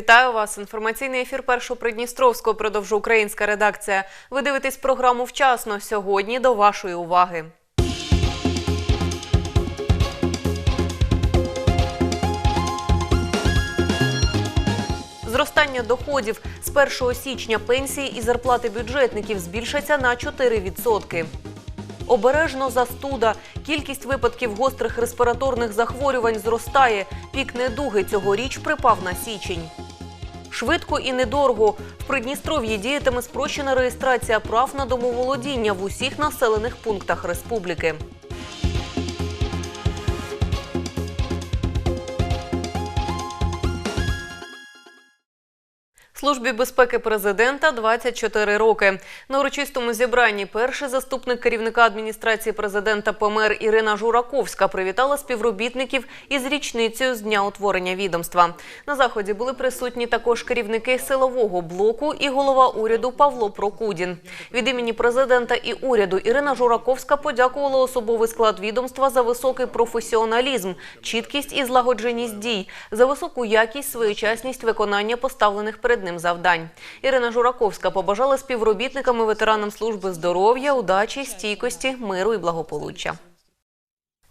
Вітаю вас. Інформаційний ефір першого Придністровського продовжує українська редакція. Ви дивитесь програму вчасно. Сьогодні до вашої уваги. Зростання доходів з 1 січня пенсії і зарплати бюджетників збільшаться на 4%. Обережно застуда. Кількість випадків гострих респіраторних захворювань зростає. Пік недуги цьогоріч припав на січень. Швидко і недорого. В Придністров'ї діятиме спрощена реєстрація прав на домоволодіння в усіх населених пунктах республіки. Службі безпеки президента 24 роки. На урочистому зібранні перший заступник керівника адміністрації президента ПМР Ірина Жураковська привітала співробітників із річницею з дня утворення відомства. На заході були присутні також керівники силового блоку і голова уряду Павло Прокудін. Від імені президента і уряду Ірина Жураковська подякувала особовий склад відомства за високий професіоналізм, чіткість і злагодженість дій, за високу якість, своєчасність виконання поставлених перед ним завдань. Ірина Жураковська побажала співробітникам і ветеранам служби здоров'я, удачі, стійкості, миру і благополуччя.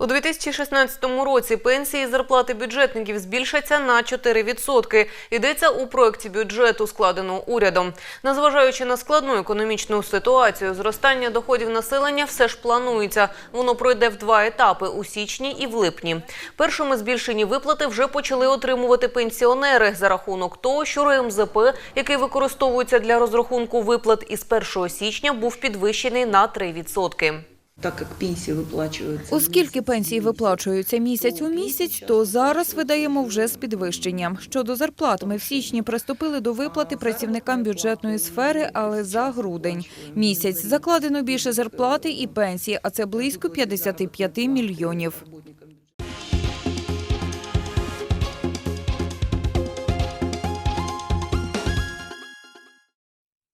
У 2016 році пенсії і зарплати бюджетників збільшаться на 4%. Йдеться у проєкті бюджету, складеного урядом. Незважаючи на складну економічну ситуацію, зростання доходів населення все ж планується. Воно пройде в два етапи у січні і в липні. Першими збільшені виплати вже почали отримувати пенсіонери за рахунок того, що РМЗП, який використовується для розрахунку виплат із 1 січня, був підвищений на 3%. Так як пенсії виплачуються. Оскільки пенсії виплачуються місяць у місяць, то зараз видаємо вже з підвищенням. Щодо зарплат, ми в січні приступили до виплати працівникам бюджетної сфери, але за грудень місяць закладено більше зарплати і пенсії, а це близько 55 мільйонів.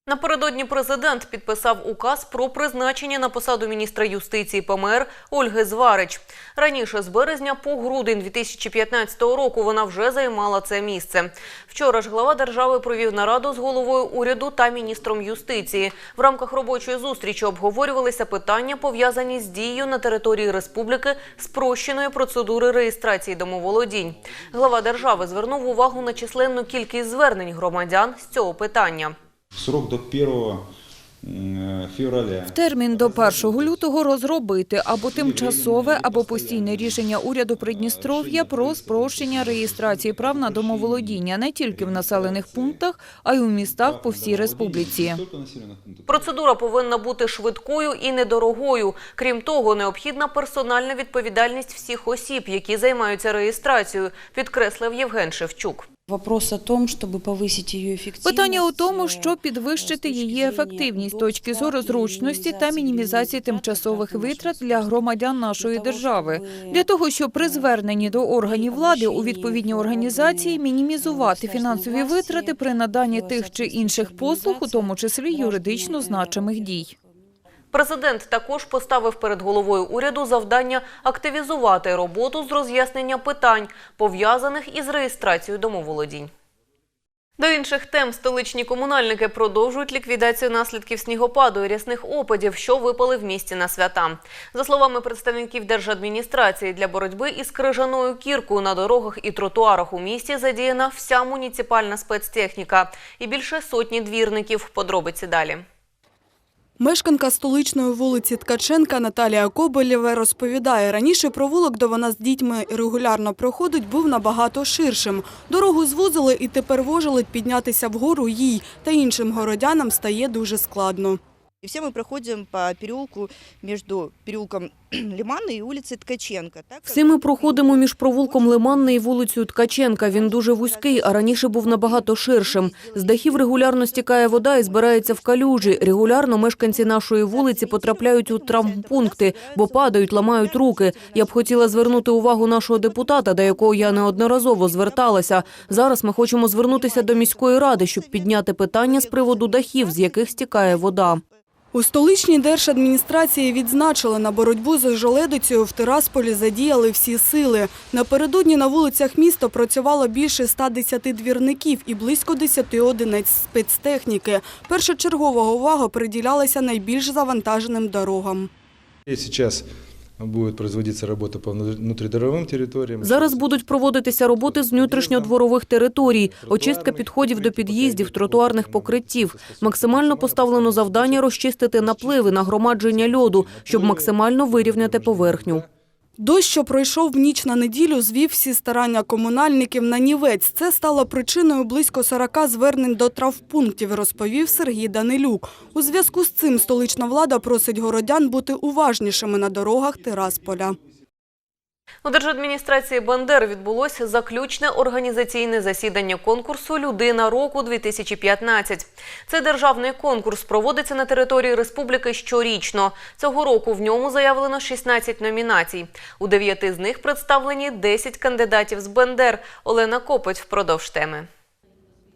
Напередодні президент підписав указ про призначення на посаду міністра юстиції ПМР Ольги Зварич. Раніше з березня по грудень 2015 року вона вже займала це місце. Вчора ж глава держави провів нараду з головою уряду та міністром юстиції. В рамках робочої зустрічі обговорювалися питання, пов'язані з дією на території республіки спрощеної процедури реєстрації домоволодінь. Глава держави звернув увагу на численну кількість звернень громадян з цього питання. Срок до 1 м, февраля. Термін до 1 лютого розробити або тимчасове, або постійне рішення уряду Придністров'я про спрощення реєстрації прав на домоволодіння не тільки в населених пунктах, а й у містах по всій республіці. Процедура повинна бути швидкою і недорогою. Крім того, необхідна персональна відповідальність всіх осіб, які займаються реєстрацією, підкреслив Євген Шевчук. Вопрос о том, чтобы повысить ее эффективность. Питання у тому, щоб підвищити її ефективність з точки зору зручності та мінімізації тимчасових витрат для громадян нашої держави, для того, щоб при зверненні до органів влади у відповідні організації мінімізувати фінансові витрати при наданні тих чи інших послуг, у тому числі юридично значимих дій. Президент також поставив перед головою уряду завдання активізувати роботу з роз'яснення питань, пов'язаних із реєстрацією домоволодінь. До інших тем столичні комунальники продовжують ліквідацію наслідків снігопаду і рясних опадів, що випали в місті на свята. За словами представників держадміністрації, для боротьби із крижаною кіркою на дорогах і тротуарах у місті задіяна вся муніципальна спецтехніка і більше сотні двірників. Подробиці далі. Мешканка столичної вулиці Ткаченка Наталія Кобелєва розповідає, раніше провулок, де вона з дітьми регулярно проходить, був набагато ширшим. Дорогу звузили і тепер вожелить піднятися вгору їй та іншим городянам стає дуже складно. И все мы проходим по переулку между переулком Лиманной и улицей Ткаченко. Так Всі ми проходимо між провулком Лиманний і вулицею Ткаченка. Він дуже вузький, а раніше був набагато ширшим. З дахів регулярно стікає вода і збирається в калюжі. Регулярно мешканці нашої вулиці потрапляють у травмпункти, бо падають, ламають руки. Я б хотіла звернути увагу нашого депутата, до якого я неодноразово зверталася. Зараз ми хочемо звернутися до міської ради, щоб підняти питання з приводу дахів, з яких стікає вода. У столичній держадміністрації відзначили, на боротьбу з жоледицею в Тирасполі задіяли всі сили. Напередодні на вулицях міста працювало більше 110 двірників і близько 10 одиниць спецтехніки. Першочергова увага приділялася найбільш завантаженим дорогам. И сейчас производитися роботи по внутрідоровим територіям. Зараз будуть проводитися роботи з внутрішньодворових територій, очистка підходів до під'їздів, тротуарних покриттів. Максимально поставлено завдання розчистити напливи, нагромадження льоду, щоб максимально вирівняти поверхню. Дощ, що пройшов в ніч на неділю, звів всі старання комунальників на нівець. Це стало причиною близько 40 звернень до травпунктів, розповів Сергій Данилюк. У зв'язку з цим столична влада просить городян бути уважнішими на дорогах Тирасполя. У держадміністрації Бандер відбулося заключне організаційне засідання конкурсу «Людина року-2015». Цей державний конкурс проводиться на території республіки щорічно. Цього року в ньому заявлено 16 номінацій. У дев'яти з них представлені 10 кандидатів з Бендер. Олена Копоть впродовж теми.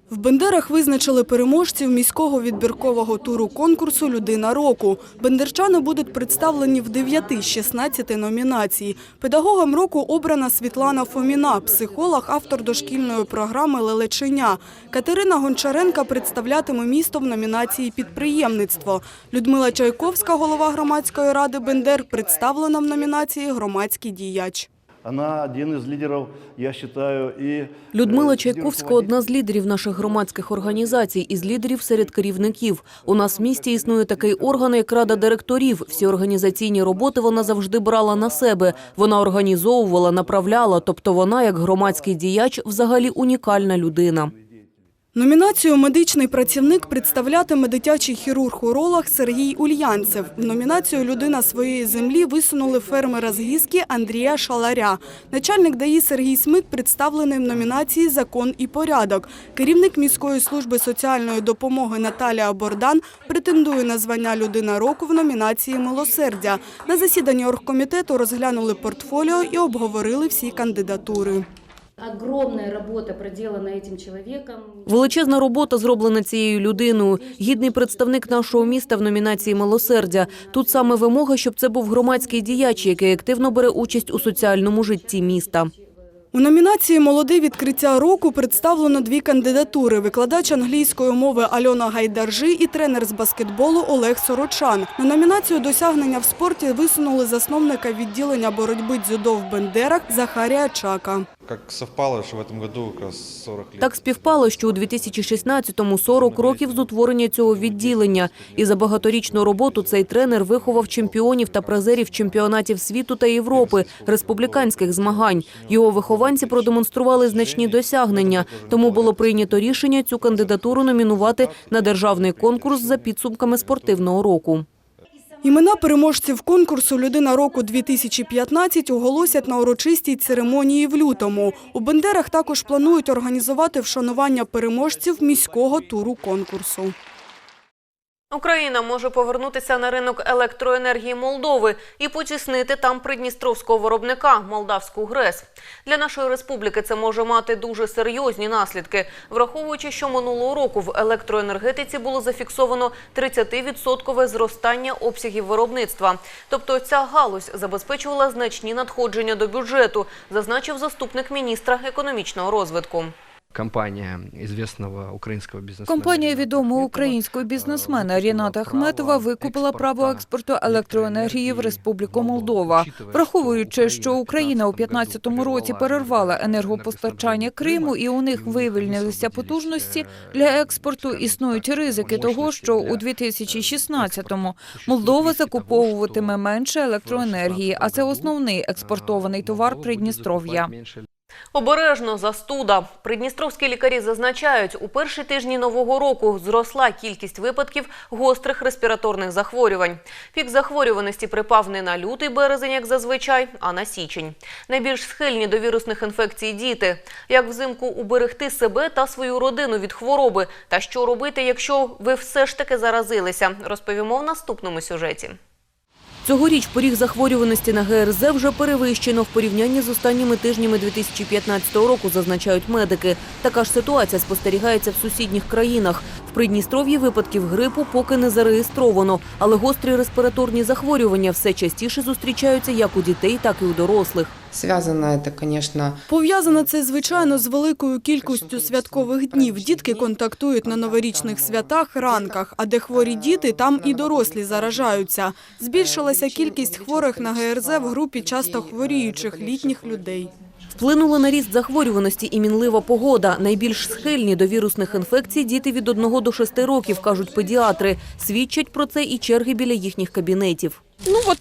В Бендерах визначили переможців міського відбіркового туру конкурсу «Людина року». Бендерчани будуть представлені в 9 з 16 номінацій. Педагогом року обрана Світлана Фоміна, психолог, автор дошкільної програми «Лелеченя». Катерина Гончаренка представлятиме місто в номінації «Підприємництво». Людмила Чайковська, голова громадської ради Бендер, представлена в номінації «Громадський діяч». Она один із лідерів, я вважаю, і Людмила э, Чайковська одна з лідерів наших громадських організацій із лідерів серед керівників. У нас в місті існує такий орган, як рада директорів. Всі організаційні роботи вона завжди брала на себе. Вона організовувала, направляла. Тобто вона, як громадський діяч, взагалі унікальна людина. Номінацію «Медичний працівник» представлятиме дитячий хірург-уролог Сергій Ульянцев. В номінацію «Людина своєї землі» висунули фермера з Гіски Андрія Шаларя. Начальник ДАІ Сергій Смик представлений в номінації «Закон і порядок». Керівник міської служби соціальної допомоги Наталія Бордан претендує на звання «Людина року» в номінації «Милосердя». На засіданні оргкомітету розглянули портфоліо і обговорили всі кандидатури. Огромная работа проделана этим человеком. Величезна робота зроблена цією людиною. Гідний представник нашого міста в номінації «Милосердя». Тут саме вимога, щоб це був громадський діяч, який активно бере участь у соціальному житті міста. У номінації «Молоде відкриття року» представлено дві кандидатури – викладач англійської мови Альона Гайдаржи і тренер з баскетболу Олег Сорочан. На номінацію «Досягнення в спорті» висунули засновника відділення боротьби дзюдо в Бендерах Захарія Чака. Как совпало, что в этом году как 40 лет. Так співпало, що у 2016-му 40 років з утворення цього відділення. І за багаторічну роботу цей тренер виховав чемпіонів та призерів чемпіонатів світу та Європи, республіканських змагань. Його вихованці продемонстрували значні досягнення. Тому було прийнято рішення цю кандидатуру номінувати на державний конкурс за підсумками спортивного року. Імена переможців конкурсу «Людина року-2015» оголосять на урочистій церемонії в лютому. У Бендерах також планують організувати вшанування переможців міського туру конкурсу. Україна може повернутися на ринок електроенергії Молдови і потіснити там придністровського виробника молдавську ГРЕС. Для нашої республіки це може мати дуже серйозні наслідки, враховуючи, що минулого року в електроенергетиці було зафіксовано 30% зростання обсягів виробництва. Тобто ця галузь забезпечувала значні надходження до бюджету, зазначив заступник міністра економічного розвитку. Компанія известного українського бізнесмена. Компанія відомого українського е, бізнесмена Ріната Ахметова викупила право експорту електроенергії в Республіку Молдова. Враховуючи, що Україна у 2015 році перервала енергопостачання Криму і у них вивільнилися потужності для експорту, існують ризики того, що у 2016-му Молдова закуповуватиме менше електроенергії, а це основний експортований товар Придністров'я. Обережно застуда. Придністровські лікарі зазначають, у перші тижні нового року зросла кількість випадків гострих респіраторних захворювань. Пік захворюваності припав не на лютий березень, як зазвичай, а на січень. Найбільш схильні до вірусних інфекцій діти. Як взимку уберегти себе та свою родину від хвороби? Та що робити, якщо ви все ж таки заразилися? Розповімо в наступному сюжеті. Цьогоріч поріг захворюваності на ГРЗ вже перевищено в порівнянні з останніми тижнями 2015 року, зазначають медики. Така ж ситуація спостерігається в сусідніх країнах. В Придністров'ї випадків грипу поки не зареєстровано, але гострі респіраторні захворювання все частіше зустрічаються як у дітей, так і у дорослих. Связано это, конечно, Пов'язано це, звичайно, з великою кількістю святкових днів. Дітки контактують на новорічних святах, ранках, а де хворі діти, там і дорослі заражаються. Збільшилася кількість хворих на ГРЗ в групі часто хворіючих літніх людей. Вплинула на ріст захворюваності і мінлива погода. Найбільш схильні до вірусних інфекцій діти від 1 до 6 років, кажуть педіатри. Свідчать про це і черги біля їхніх кабінетів.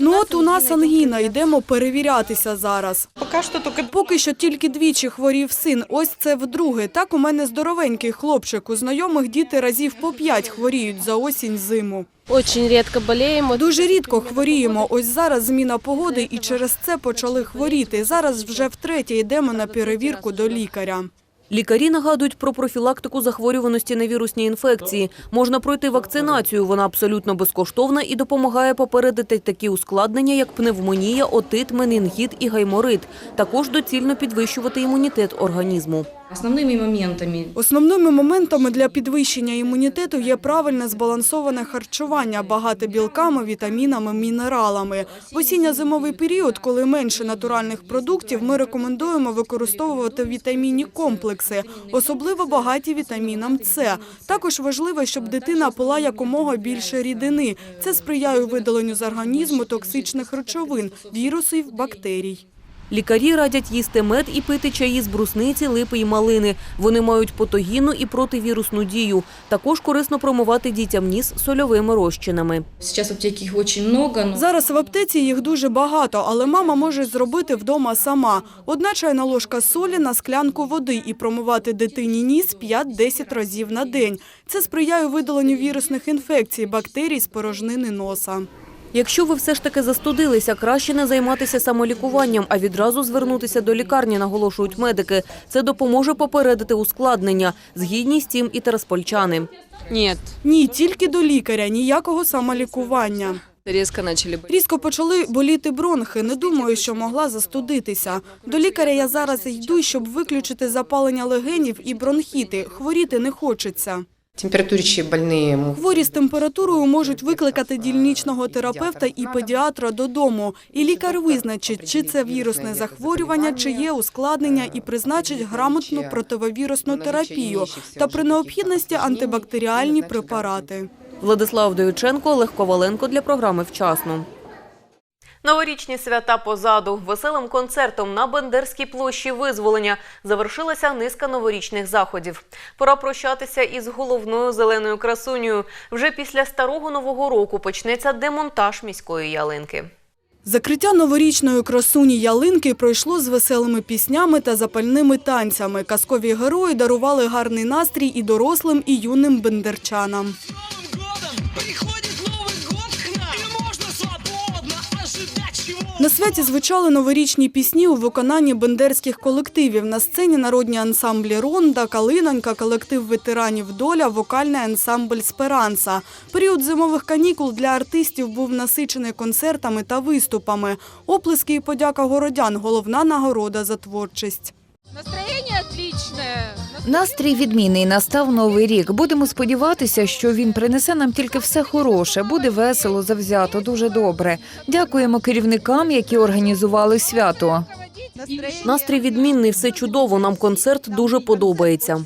Ну от у нас ангіна, йдемо перевірятися зараз. Поки що тільки двічі хворів син, ось це вдруге. Так у мене здоровенький хлопчик. У знайомих діти разів по п'ять хворіють за осінь-зиму. Очень редко болеем. Дуже рідко хворіємо. Ось зараз зміна погоди і через це почали хворіти. Зараз вже втретє йдемо на перевірку до лікаря. Лікарі нагадують про профілактику захворюваності на вірусні інфекції. Можна пройти вакцинацію. Вона абсолютно безкоштовна і допомагає попередити такі ускладнення, як пневмонія, отит, менінгіт і гайморит. Також доцільно підвищувати імунітет організму. Основными моментами Основними моментами для підвищення імунітету є правильне збалансоване харчування, багате білками, вітамінами, мінералами. В осінньо-зимовий період, коли менше натуральних продуктів, ми рекомендуємо використовувати вітамінні комплекси, особливо багаті вітаміном С. Також важливо, щоб дитина пила якомога більше рідини. Це сприяє видаленню з організму токсичних речовин, вірусів, бактерій. Лікарі радять їсти мед і пити чаї з брусниці, липи і малини. Вони мають потогінну і противірусну дію. Також корисно промивати дітям ніс сольовими розчинами. сейчас аптеки их очень много, Зараз в аптеці їх дуже багато, але мама може зробити вдома сама. Одна чайна ложка солі на склянку води і промивати дитині ніс 5-10 разів на день. Це сприяє видаленню вірусних інфекцій, бактерій з порожнини носа. Якщо ви все ж таки застудилися, краще не займатися самолікуванням, а відразу звернутися до лікарні, наголошують медики. Це допоможе попередити ускладнення. Згідні з цим і тераспольчани. нет. Ні, тільки до лікаря, ніякого самолікування. Резко начали Різко почали боліти бронхи. Не думаю, що могла застудитися. До лікаря я зараз йду, щоб виключити запалення легенів і бронхіти. Хворіти не хочеться. Температурящие больные. Хворі з температурою можуть викликати дільничного терапевта і педіатра додому. І лікар визначить, чи це вірусне захворювання, чи є ускладнення і призначить грамотну противовірусну терапію та при необхідності антибактеріальні препарати. Владислав Довіченко, Олег Коваленко для програми «Вчасно». Новорічні свята позаду. Веселим концертом на Бендерській площі визволення завершилася низка новорічних заходів. Пора прощатися із головною зеленою красунею. Вже після старого нового року почнеться демонтаж міської ялинки. Закриття новорічної красуні ялинки пройшло з веселими піснями та запальними танцями. Казкові герої дарували гарний настрій і дорослим, і юним бендерчанам. На святі звучали новорічні пісні у виконанні бендерських колективів. На сцені народні ансамблі «Ронда», «Калинонька», колектив ветеранів «Доля», вокальний ансамбль «Сперанса». Період зимових канікул для артистів був насичений концертами та виступами. Оплески і подяка городян – головна нагорода за творчість. Настроєння отличне. Настрій відмінний. Настав новий рік. Будемо сподіватися, що він принесе нам тільки все хороше. Буде весело, завзято, дуже добре. Дякуємо керівникам, які організували свято. Настрій відмінний, все чудово. Нам концерт дуже подобається.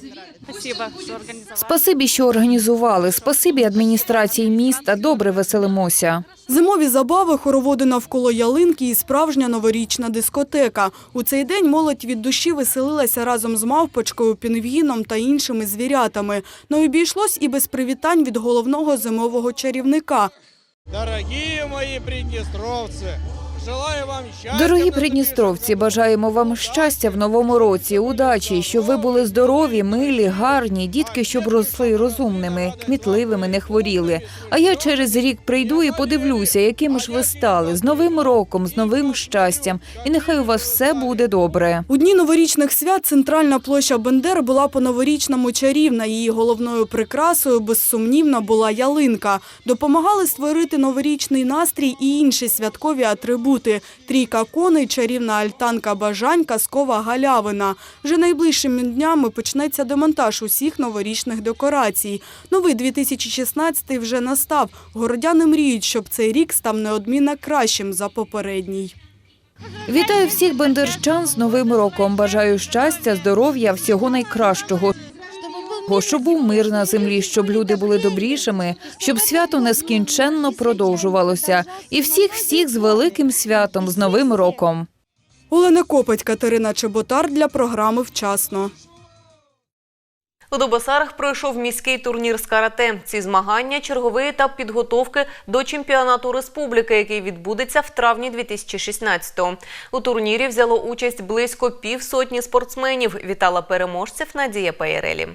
Спасибі, що організували. Спасибі адміністрації міста. Добре веселимося. Зимові забави, хороводи навколо ялинки і справжня новорічна дискотека. У цей день молодь від душі веселилася разом з мавпочкою, пінгвіном та іншими звірятами. Не обійшлось і без привітань від головного зимового чарівника. Дорогие мои приднестровцы, Дорогі придністровці, бажаємо вам щастя в новому році, удачі, щоб ви були здорові, милі, гарні, дітки, щоб росли розумними, кмітливими, не хворіли. А я через рік прийду і подивлюся, якими ж ви стали з новим роком, з новим щастям. І нехай у вас все буде добре. У дні новорічних свят центральна площа Бендер була по-новорічному чарівна. Її головною прикрасою безсумнівно була ялинка. Допомагали створити новорічний настрій і інші святкові атрибути: трійка коней, чарівна альтанка бажань, казкова галявина. Вже найближчими днями почнеться демонтаж усіх новорічних декорацій. Новий 2016 вже настав. Городяни мріють, щоб цей рік став неодмінно кращим за попередній. Вітаю всіх бендерчан з новим роком. Бажаю щастя, здоров'я, всього найкращого. Щоб був мир на землі, щоб люди були добрішими, щоб свято нескінченно продовжувалося. І всіх всіх з великим святом, з новим роком. Олена Копоть, Катерина Чеботар для програми «Вчасно». У Дубасарах пройшов міський турнір з карате. Ці змагання – черговий етап підготовки до чемпіонату республіки, який відбудеться в травні 2016-го. У турнірі взяло участь близько півсотні спортсменів. Вітала переможців Надія Паєрелі.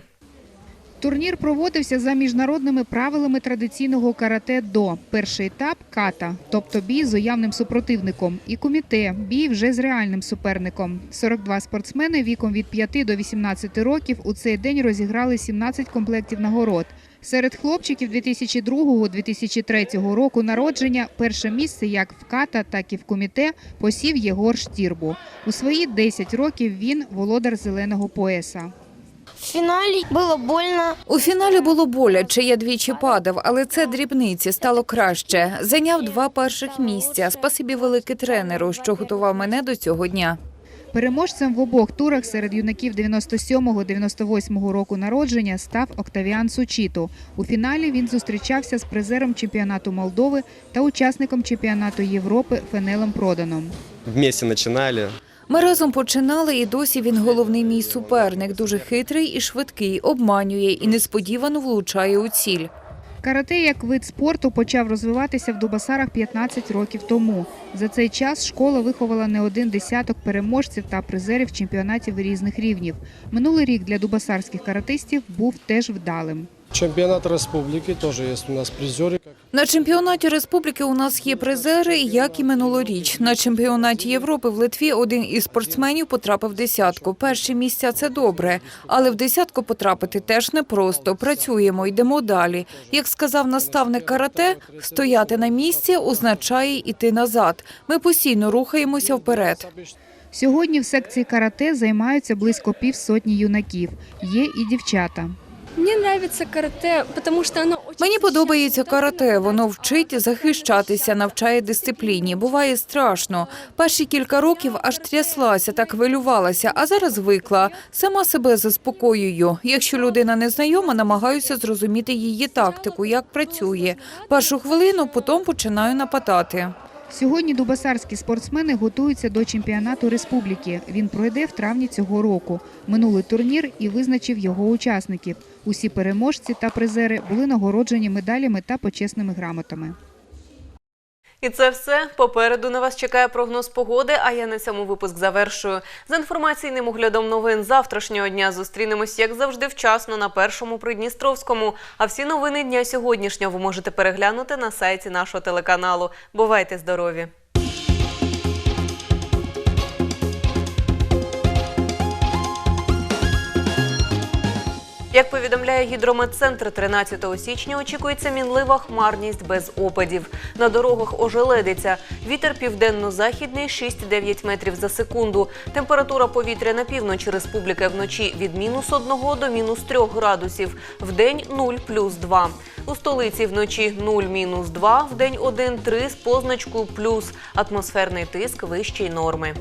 Турнір проводився за міжнародними правилами традиційного карате-до. Перший етап – ката, тобто бій з уявним супротивником, і коміте – бій вже з реальним суперником. 42 спортсмени віком від 5 до 18 років у цей день розіграли 17 комплектів нагород. Серед хлопчиків 2002-2003 року народження перше місце як в ката, так і в коміте посів Єгор Штірбу. У свої 10 років він – володар зеленого пояса. В фіналі було больно. У фіналі було боляче, я двічі падав, але це дрібниці, стало краще. Зайняв два перших місця. Спасибі велике тренеру, що готував мене до цього дня. Переможцем в обох турах серед юнаків 97-98 року народження став Октавіан Сучіту. У фіналі він зустрічався з призером чемпіонату Молдови та учасником чемпіонату Європи Фенелем Проданом. Вместе начинали. Ми разом починали, і досі він головний мій суперник. Дуже хитрий і швидкий, обманює і несподівано влучає у ціль. Карате як вид спорту почав розвиватися в Дубасарах 15 років тому. За цей час школа виховала не один десяток переможців та призерів чемпіонатів різних рівнів. Минулий рік для дубасарських каратистів був теж вдалим. Чемпионат республики тоже есть у нас призеры. На чемпіонаті республіки у нас є призери, як і минулоріч. На чемпіонаті Європи в Литві один із спортсменів потрапив в десятку. Перші місця це добре, але в десятку потрапити теж непросто. Працюємо, йдемо далі. Як сказав наставник карате, стояти на місці означає йти назад. Ми постійно рухаємося вперед. Сьогодні в секції карате займаються близько півсотні юнаків. Є і дівчата. Мені подобається карате, тому що воно Мені подобається карате. Воно вчить захищатися, навчає дисципліні. Буває страшно. Перші кілька років аж тряслася, так хвилювалася, а зараз звикла. Сама себе заспокоюю. Якщо людина незнайома, намагаюся зрозуміти її тактику, як працює. Першу хвилину, потім починаю нападати. Сьогодні дубасарські спортсмени готуються до чемпіонату республіки. Він пройде в травні цього року. Минулий турнір і визначив його учасників. Усі переможці та призери були нагороджені медалями та почесними грамотами. І це все. Попереду на вас чекає прогноз погоди, а я на цьому випуск завершую. За інформаційним оглядом новин завтрашнього дня зустрінемось, як завжди, вчасно на першому Придністровському. А всі новини дня сьогоднішнього ви можете переглянути на сайті нашого телеканалу. Бувайте здорові! Як повідомляє гідрометцентр, 13 січня очікується мінлива хмарність без опадів. На дорогах ожеледиться. Вітер південно-західний 6-9 метрів за секунду. Температура повітря на півночі республіки вночі від мінус 1 до мінус 3 градусів. Вдень 0 плюс 2. У столиці вночі 0 мінус 2, вдень 1-3 з позначкою плюс. Атмосферний тиск вищий норми.